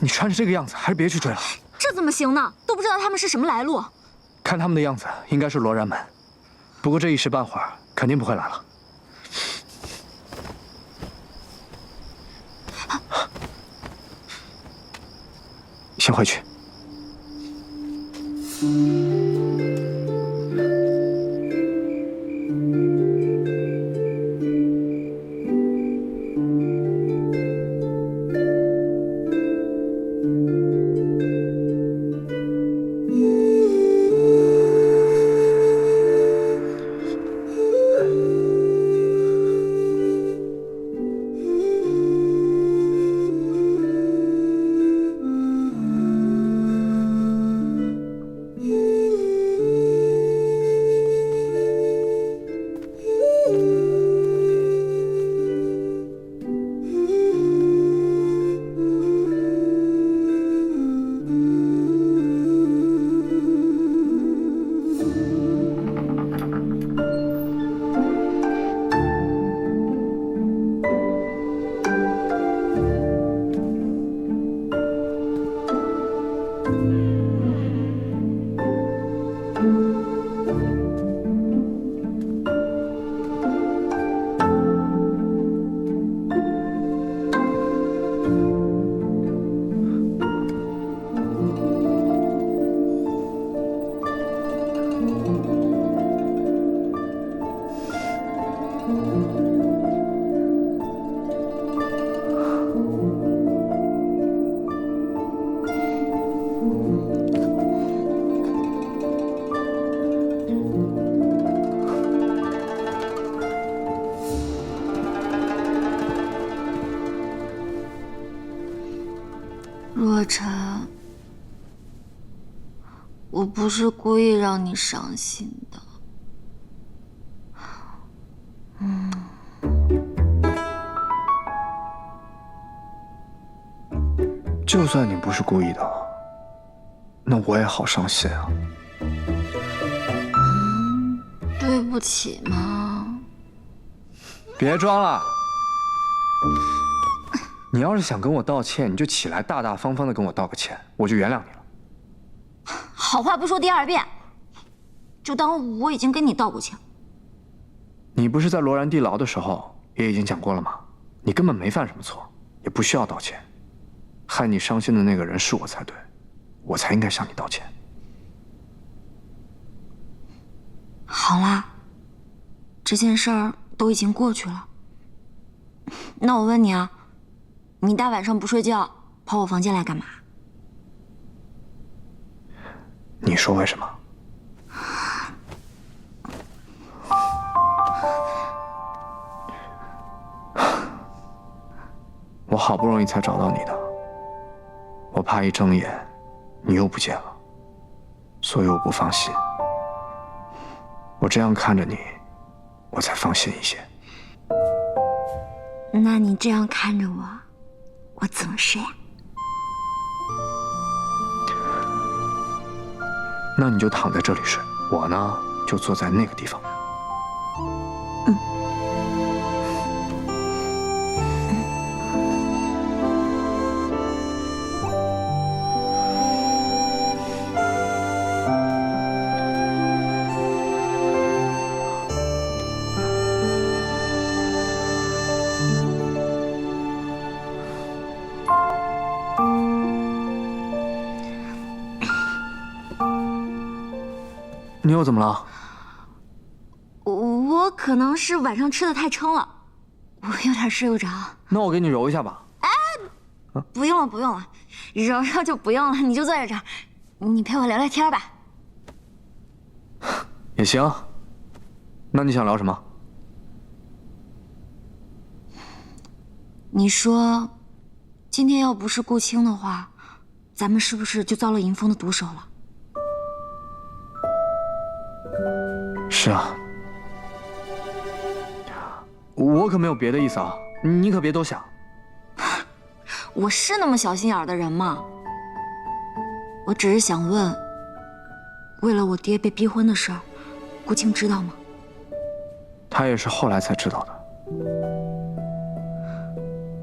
你穿成这个样子还是别去追了。这怎么行呢？都不知道他们是什么来路。看他们的样子应该是罗然门不过这一时半会儿肯定不会来了。先回去。若尘，我不是故意让你伤心的。嗯就算你不是故意的，那我也好伤心啊。对不起嘛。别装了。你要是想跟我道歉，你就起来大大方方的跟我道个歉，我就原谅你了。好话不说第二遍，就当我已经跟你道过歉。你不是在罗然地牢的时候也已经讲过了吗？你根本没犯什么错，也不需要道歉。害你伤心的那个人是我才对，我才应该向你道歉。好啦，这件事儿都已经过去了。那我问你啊，你大晚上不睡觉跑我房间来干嘛？你说为什么？我好不容易才找到你的，我怕一睁眼你又不见了，所以我不放心。我这样看着你，我才放心一些。那你这样看着我，我怎么睡啊？那你就躺在这里睡，我呢就坐在那个地方。你又怎么了？我可能是晚上吃的太撑了，我有点睡不着。那我给你揉一下吧。哎不用了，不用了，揉揉就不用了，你就坐在这儿，你陪我聊聊天吧。也行。那你想聊什么？你说，今天要不是顾青的话，咱们是不是就遭了迎风的毒手了？是啊，我可没有别的意思啊，你可别多想。我是那么小心眼的人吗？我只是想问，为了我爹被逼婚的事儿，顾青知道吗？他也是后来才知道的。